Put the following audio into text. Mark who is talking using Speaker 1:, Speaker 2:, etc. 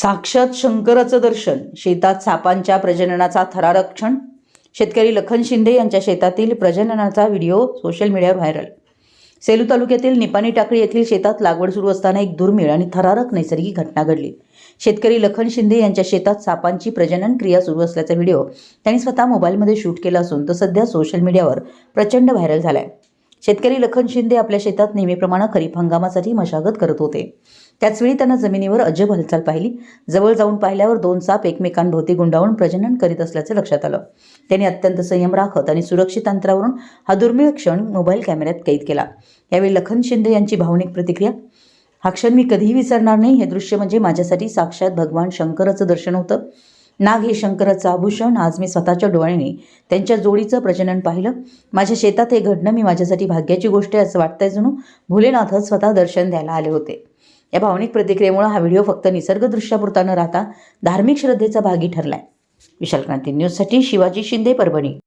Speaker 1: साक्षात शंकराचं दर्शन शेतात सापांच्या प्रजननाचा थरारक्षण. शेतकरी लखन शिंदे यांच्या शेतातील प्रजननाचा व्हिडिओ सोशल मीडियावर व्हायरल. सेलू तालुक्यातील निपाणी टाकळी येथील शेतात लागवड सुरू असताना एक दुर्मिळ आणि थरारक नैसर्गिक घटना घडली. शेतकरी लखन शिंदे यांच्या शेतात सापांची प्रजनन क्रिया सुरू असल्याचा व्हिडिओ त्यांनी स्वतः मोबाईलमध्ये शूट केला असून तो सध्या सोशल मीडियावर प्रचंड व्हायरल झाला आहे शेतकरी लखन शिंदे आपल्या शेतात नेहमीप्रमाणे खरीप हंगामासाठी मशागत करत होते. त्याचवेळी त्यांना जमिनीवर अजब हालचाल पाहिली. जवळ जाऊन पाहिल्यावर दोन साप एकमेकांभोवती गुंडाळून प्रजनन करीत असल्याचे लक्षात आलं. त्यांनी अत्यंत संयम राखत आणि सुरक्षित अंतरावरून हा दुर्मिळ क्षण मोबाईल कॅमेऱ्यात कैद केला. यावेळी लखन शिंदे यांची भावनिक प्रतिक्रिया हा क्षण मी कधीही विसरणार नाही. हे दृश्य म्हणजे माझ्यासाठी साक्षात भगवान शंकराचं दर्शन होतं. नाग हे शंकराचं आभूषण आज मी स्वतःच्या डोळ्याने त्यांच्या जोडीचं प्रजनन पाहिलं. माझ्या शेतात हे घडणं मी माझ्यासाठी भाग्याची गोष्ट आहे असं वाटतंय जणू भोलेनाथच स्वतः दर्शन द्यायला आले होते. या भावनिक प्रतिक्रियेमुळे हा व्हिडिओ फक्त निसर्गदृश्यापुरता न राहता धार्मिक श्रद्धेचा भागी ठरलाय. विशाल क्रांती न्यूजसाठी शिवाजी शिंदे परभणी.